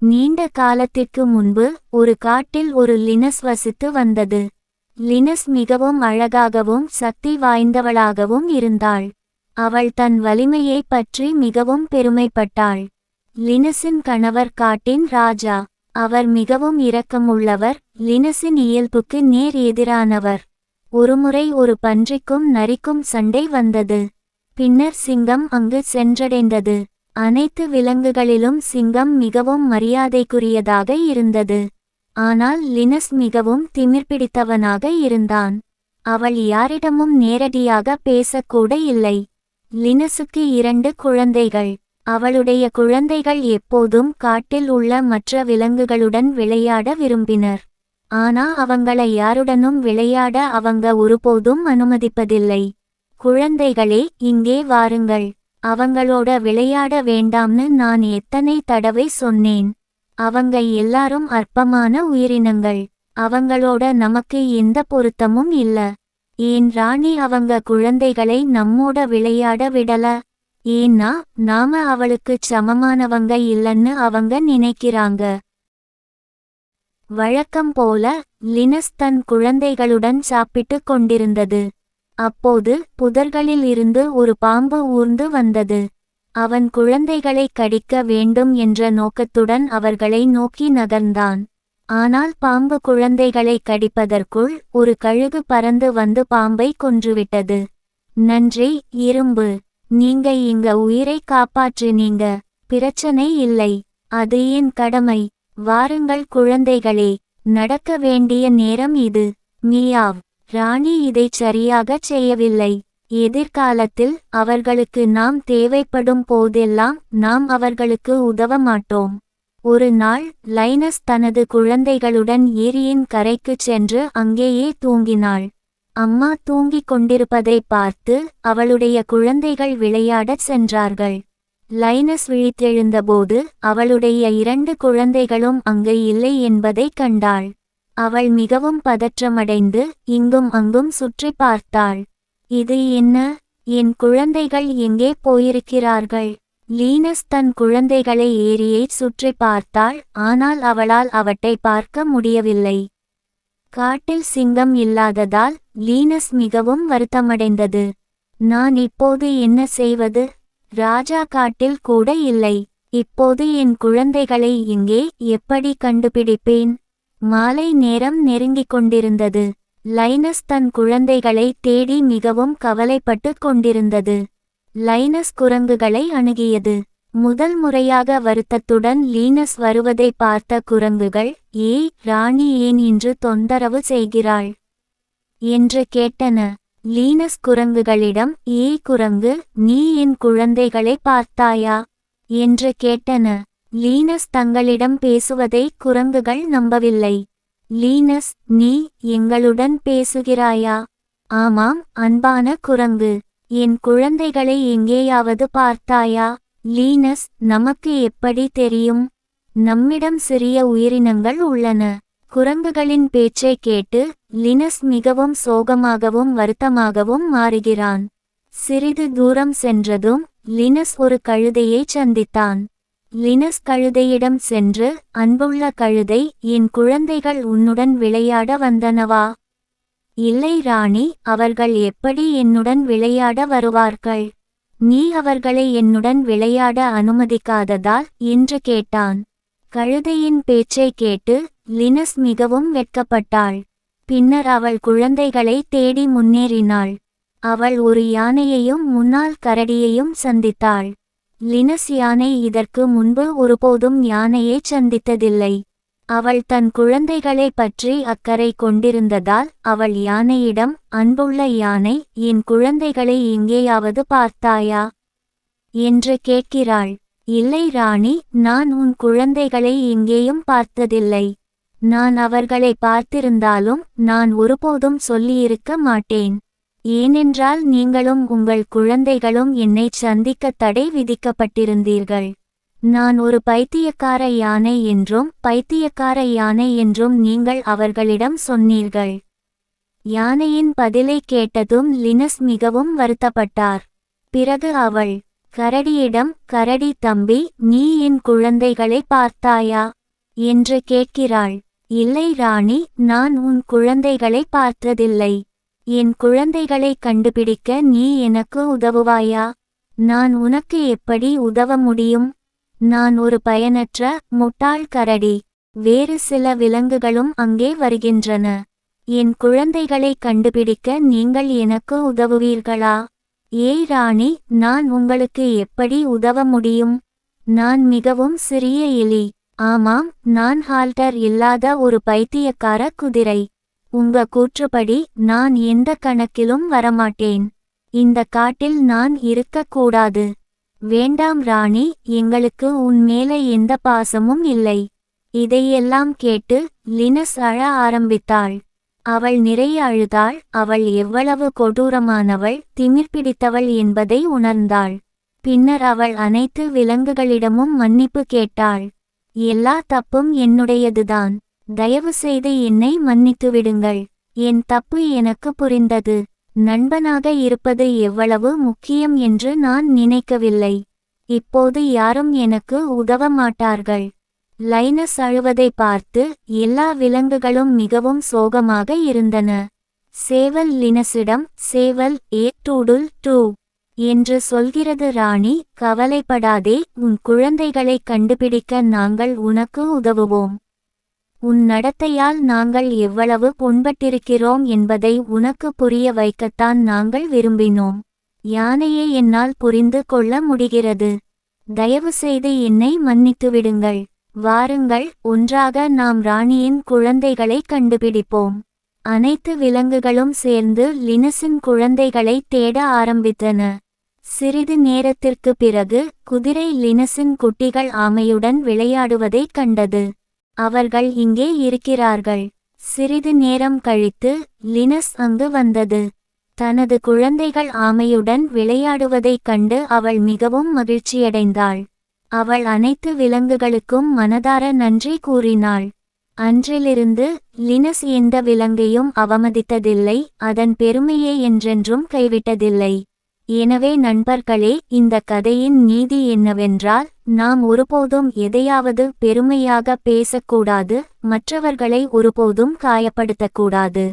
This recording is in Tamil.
நீண்ட காலத்திற்கு முன்பு ஒரு காட்டில் ஒரு லினஸ் வசித்து வந்தது. லினஸ் மிகவும் அழகாகவும் சக்தி வாய்ந்தவளாகவும் இருந்தாள். அவள் தன் வலிமையைப் பற்றி மிகவும் பெருமைப்பட்டாள். லினஸின் கணவர் காட்டின் ராஜா. அவர் மிகவும் இரக்கமுள்ளவர். லினஸின் இயல்புக்கு நேர் எதிரானவர். ஒருமுறை ஒரு பன்றிக்கும் நரிக்கும் சண்டை வந்தது. பின்னர் சிங்கம் அங்கு சென்றடைந்தது. அனைத்து விலங்குகளிலும் சிங்கம் மிகவும் மரியாதைக்குரியதாக இருந்தது. ஆனால் லினஸ் மிகவும் திமிர்பிடித்தவனாக இருந்தான். அவள் யாரிடமும் நேரடியாக பேசக்கூட இல்லை. லினஸுக்கு இரண்டு குழந்தைகள். அவளுடைய குழந்தைகள் எப்போதும் காட்டில் உள்ள மற்ற விலங்குகளுடன் விளையாட விரும்பினர். ஆனா அவங்கள யாருடனும் விளையாட அவங்க ஒருபோதும் அனுமதிப்பதில்லை. குழந்தைகளே இங்கே வாருங்கள். அவங்களோட விளையாட வேண்டாம்னு நான் எத்தனை தடவை சொன்னேன். அவங்க எல்லாரும் அற்பமான உயிரினங்கள். அவங்களோட நமக்கு எந்த பொருத்தமும் இல்ல. ஏன் ராணி அவங்க குழந்தைகளை நம்மோட விளையாட விடல? ஏன்னா நாம அவளுக்கு சமமானவங்க இல்லன்னு அவங்க நினைக்கிறாங்க. வழக்கம் போல லினஸ் தன் குழந்தைகளுடன் சாப்பிட்டுக் கொண்டிருந்தது. அப்போது புதர்களில் இருந்து ஒரு பாம்பு ஊர்ந்து வந்தது. அவன் குழந்தைகளை கடிக்க வேண்டும் என்ற நோக்கத்துடன் அவர்களை நோக்கி நகர்ந்தான். ஆனால் பாம்பு குழந்தைகளை கடிப்பதற்குள் ஒரு கழுகு பறந்து வந்து பாம்பை கொன்றுவிட்டது. நன்றி இரும்பு. நீங்க இங்க உயிரை காப்பாற்றினீங்க. பிரச்சனை இல்லை. அது என் கடமை? வாருங்கள் குழந்தைகளே. நடக்க வேண்டிய நேரம் இது. மியாவ். ராணி இதைச் சரியாகச் செய்யவில்லை. எதிர்காலத்தில் அவர்களுக்கு நாம் தேவைப்படும் போதெல்லாம் நாம் அவர்களுக்கு உதவ மாட்டோம். ஒரு நாள் லைனஸ் தனது குழந்தைகளுடன் ஏரியின் கரைக்குச் சென்று அங்கேயே தூங்கினாள். அம்மா தூங்கிக் கொண்டிருப்பதை பார்த்து அவளுடைய குழந்தைகள் விளையாடச் சென்றார்கள். லைனஸ் விழித்தெழுந்தபோது அவளுடைய இரண்டு குழந்தைகளும் அங்கு இல்லை என்பதைக் கண்டாள். அவள் மிகவும் பதற்றமடைந்து இங்கும் அங்கும் சுற்றி பார்த்தாள். இது என்ன? என் குழந்தைகள் எங்கே போயிருக்கிறார்கள்? லீனஸ் தன் குழந்தைகளை ஏரியை சுற்றி பார்த்தாள் ஆனால் அவளால் அவற்றை பார்க்க முடியவில்லை. காட்டில் சிங்கம் இல்லாததால் லீனஸ் மிகவும் வருத்தமடைந்தது. நான் இப்போது என்ன செய்வது? ராஜா காட்டில் கூட இல்லை. இப்போது என் குழந்தைகளை இங்கே எப்படி கண்டுபிடிப்பேன்? மாலை நேரம் நெருங்கிக் கொண்டிருந்தது. லைனஸ் தன் குழந்தைகளை தேடி மிகவும் கவலைப்பட்டு கொண்டிருந்தது. லைனஸ் குரங்குகளை அணுகியது. முதல் முறையாக வருத்தத்துடன் லீனஸ் வருவதை பார்த்த குரங்குகள் ஏய் ராணி ஏன் இன்று தொந்தரவு செய்கிறாள் என்று கேட்டன. லீனஸ் குரங்குகளிடம் ஏய் குரங்கு நீ என் குழந்தைகளை பார்த்தாயா என்று கேட்டன. லீனஸ் தங்களிடம் பேசுவதை குரங்குகள் நம்பவில்லை. லீனஸ் நீ எங்களுடன் பேசுகிறாயா? ஆமாம் அன்பான குரங்கு. என் குழந்தைகளை எங்கேயாவது பார்த்தாயா? லீனஸ் நமக்கு எப்படி தெரியும்? நம்மிடம் சிறிய உயிரினங்கள் உள்ளன. குரங்குகளின் பேச்சை கேட்டு லினஸ் மிகவும் சோகமாகவும் வருத்தமாகவும் மாறுகிறான். சிறிது தூரம் சென்றதும் லினஸ் ஒரு கழுதையை சந்தித்தான். லினஸ் கழுதையிடம் சென்று அன்புள்ள கழுதை என் குழந்தைகள் உன்னுடன் விளையாட வந்தனவா? இல்லை ராணி அவர்கள் எப்படி என்னுடன் விளையாட வருவார்கள்? நீ அவர்களை என்னுடன் விளையாட அனுமதிக்காததால்? என்று கேட்டான். கழுதையின் பேச்சை கேட்டு லினஸ் மிகவும் வெட்கப்பட்டாள். பின்னர் அவள் குழந்தைகளை தேடி முன்னேறினாள். அவள் ஒரு யானையையும் முன்னால் கரடியையும் சந்தித்தாள். லினஸ் யானை இதற்கு முன்பு ஒருபோதும் யானையைச் சந்தித்ததில்லை. அவள் தன் குழந்தைகளை பற்றி அக்கறை கொண்டிருந்ததால் அவள் யானையிடம் அன்புள்ள யானை என் குழந்தைகளை எங்கேயாவது பார்த்தாயா என்று கேட்கிறாள். இல்லை ராணி நான் உன் குழந்தைகளை எங்கேயும் பார்த்ததில்லை. நான் அவர்களை பார்த்திருந்தாலும் நான் ஒருபோதும் சொல்லியிருக்க மாட்டேன். ஏனென்றால் நீங்களும் உங்கள் குழந்தைகளும் என்னைச் சந்திக்க தடை விதிக்கப்பட்டிருந்தீர்கள். நான் ஒரு பைத்தியக்கார யானை என்றும் பைத்தியக்கார யானை என்றும் நீங்கள் அவர்களிடம் சொன்னீர்கள். யானையின் பதிலை கேட்டதும் லினஸ் மிகவும் வருத்தப்பட்டார். பிறகு அவள் கரடியிடம் கரடி தம்பி நீ என் குழந்தைகளை பார்த்தாயா? என்று கேட்கிறாள். இல்லை ராணி நான் உன் குழந்தைகளை பார்த்ததில்லை. என் குழந்தைகளை கண்டுபிடிக்க நீ எனக்கு உதவுவாயா? நான் உனக்கு எப்படி உதவ முடியும்? நான் ஒரு பயனற்ற முட்டாள் கரடி. வேறு சில விலங்குகளும் அங்கே வருகின்றன. என் குழந்தைகளை கண்டுபிடிக்க நீங்கள் எனக்கு உதவுவீர்களா? ஏய் ராணி நான் உங்களுக்கு எப்படி உதவ முடியும்? நான் மிகவும் சிறிய எலி. ஆமாம் நான் ஹால்டர் இல்லாத ஒரு பைத்தியக்கார குதிரை. உங்க கூற்றுப்படி நான் எந்த கணக்கிலும் வரமாட்டேன். இந்த காட்டில் நான் இருக்கக்கூடாது. வேண்டாம் ராணி எங்களுக்கு உன் மேல எந்த பாசமும் இல்லை. இதையெல்லாம் கேட்டு லினஸ் அழ ஆரம்பித்தாள். அவள் நிறைய அழுதாள். அவள் எவ்வளவு கொடூரமானவள் திமிர் பிடித்தவள் என்பதை உணர்ந்தாள். பின்னர் அவள் அனைத்து விலங்குகளிடமும் மன்னிப்பு கேட்டாள். எல்லா தப்பும் என்னுடையதுதான். தயவுசெய்து என்னை மன்னித்து விடுங்கள். என் தப்பு எனக்கு புரிந்தது. நண்பனாக இருப்பது எவ்வளவு முக்கியம் என்று நான் நினைக்கவில்லை. இப்போது யாரும் எனக்கு உதவ மாட்டார்கள். லைனஸ் அழுவதை பார்த்து எல்லா விலங்குகளும் மிகவும் சோகமாக இருந்தன. சேவல் லினஸிடம் சேவல் ஏ டூடுல் டூ என்று சொல்கிறது ராணி கவலைப்படாதே உன் குழந்தைகளைக் கண்டுபிடிக்க நாங்கள் உனக்கு உதவுவோம். உன் நடத்தையால் நாங்கள் எவ்வளவு புண்பட்டிருக்கிறோம் என்பதை உனக்கு புரிய வைக்கத்தான் நாங்கள் விரும்பினோம். யானையை என்னால் புரிந்து கொள்ள முடிகிறது. தயவு செய்து என்னை மன்னித்து விடுங்கள் வாருங்கள் ஒன்றாக நாம் ராணியின் குழந்தைகளை கண்டுபிடிப்போம். அனைத்து விலங்குகளும் சேர்ந்து லினஸின் குழந்தைகளை தேட ஆரம்பித்தன. சிறிது நேரத்திற்கு பிறகு குதிரை லினஸின் குட்டிகள் ஆமையுடன் விளையாடுவதைக் கண்டது. அவர்கள் இங்கே இருக்கிறார்கள். சிறிது நேரம் கழித்து லினஸ் அங்கு வந்தது. தனது குழந்தைகள் ஆமையுடன் விளையாடுவதைக் கண்டு அவள் மிகவும் மகிழ்ச்சியடைந்தாள். அவள் அனைத்து விலங்குகளுக்கும் மனதார நன்றி கூறினாள். அன்றிலிருந்து லினஸ் எந்த விலங்கையும் அவமதித்ததில்லை அதன் பெருமையை என்றென்றும் கைவிட்டதில்லை. எனவே நண்பர்களே இந்த கதையின் நீதி என்னவென்றால் நாம் ஒருபோதும் எதையாவது பெருமையாக பேசக்கூடாது மற்றவர்களை ஒருபோதும் காயப்படுத்தக்கூடாது.